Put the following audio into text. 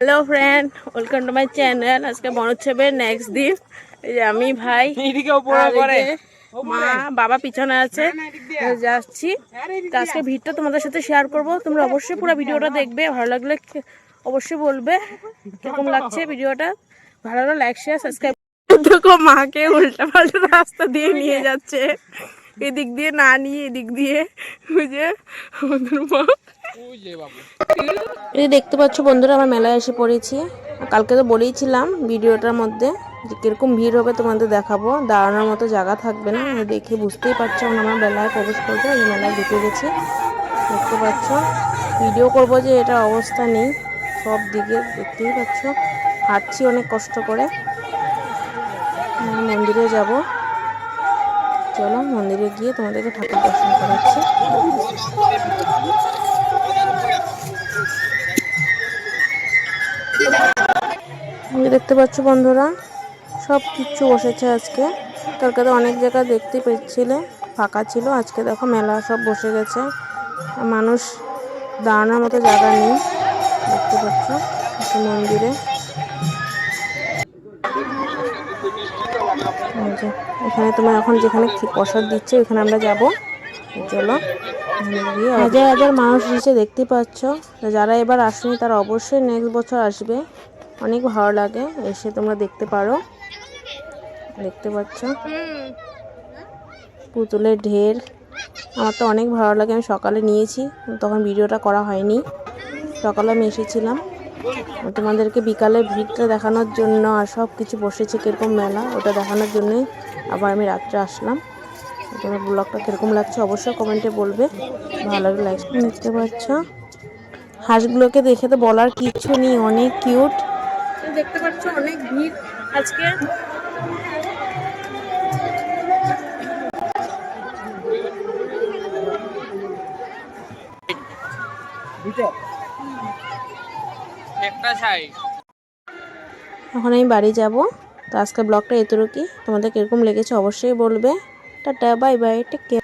Hello friend welcome to my channel আজকে মনোৎসবের next দিন। আমি ভাই মা বাবা পিছনে আছে। যাচ্ছি। আজকে ভিড়টা তোমাদের সাথে শেয়ার করব। তোমরা অবশ্যই পুরো ভিডিওটা দেখবে। ভালো লাগলে অবশ্যই বলবে। কীরকম লাগছে ভিডিওটা? ভালো লাগলে লাইক শেয়ার সাবস্ক্রাইব দেখো মাকে উল্টা পাল্টা রাস্তা দিয়ে নিয়ে যাচ্ছে। এদিক দিয়ে না নিয়ে এদিক দিয়ে। বুঝে আমাদের মা। এই দেখতে পাচ্ছ বন্ধুরা, আমরা মেলায় এসে পড়েছি। কালকে তো বলেইছিলাম ভিডিওটার মধ্যে যে কীরকম ভিড় হবে তোমাদের দেখাবো। দাঁড়ানোর মতো জায়গা থাকবে না দেখে বুঝতেই পারছ আমরা মেলায় প্রবেশ করব, এই মেলায় ঢুকে গেছি। দেখতে পাচ্ছ, ভিডিও করব যে এটা অবস্থা নেই, সব দিকে দেখতেই পাচ্ছ। হাঁটছি অনেক কষ্ট করে। মন্দিরে যাব। চলো মন্দিরে গিয়ে তোমাদেরকে ঠাকুর দর্শন করাচ্ছি। দেখতে পাচ্ছ বন্ধুরা সব কিচ্ছু বসেছে আজকে। কালকে তো অনেক জায়গা দেখতে পেয়েছিলে, ফাঁকা ছিল। আজকে দেখো মেলা সব বসে গেছে। মানুষ দাঁড়ানোর মতো জায়গা নেই, দেখতে পাচ্ছ মন্দিরে। এখানে তোমার এখন যেখানে প্রসাদ দিচ্ছে, ওখানে আমরা যাব। চলো। হাজার হাজার মানুষ এসেছে দেখতে পাচ্ছ। যারা এবার আসেনি, তারা অবশ্যই নেক্সট বছর আসবে। অনেক ভালো লাগে, এসে তোমরা দেখতে পারো। দেখতে পাচ্ছ? পুতুলের ঢের। আমার তো অনেক ভালো লাগে, আমি সকালে নিয়েছি, তখন ভিডিওটা করা হয়নি। সকালে আমি এসেছিলাম। তোমাদেরকে বিকালে ভিড়টা দেখানোর জন্য আর সব কিছু বসেছে কীরকম মেলা, ওটা দেখানোর জন্যই আবার আমি রাত্রে আসলাম। তোমার ব্লগটা কীরকম লাগছে অবশ্যই কমেন্টে বলবে। ভালো লাইক দেখতে পাচ্ছ? হাঁসগুলোকে দেখে তো বলার কিচ্ছু নেই অনেক কিউট দেখতে পাচ্ছ অনেক ভিড় আজকে। একটা সাইড এখন আমি বাড়ি যাব। তো আজকে ব্লগটা এতটুকুই। তোমাদের কীরকম লেগেছে অবশ্যই বলবে। tata bye bye take care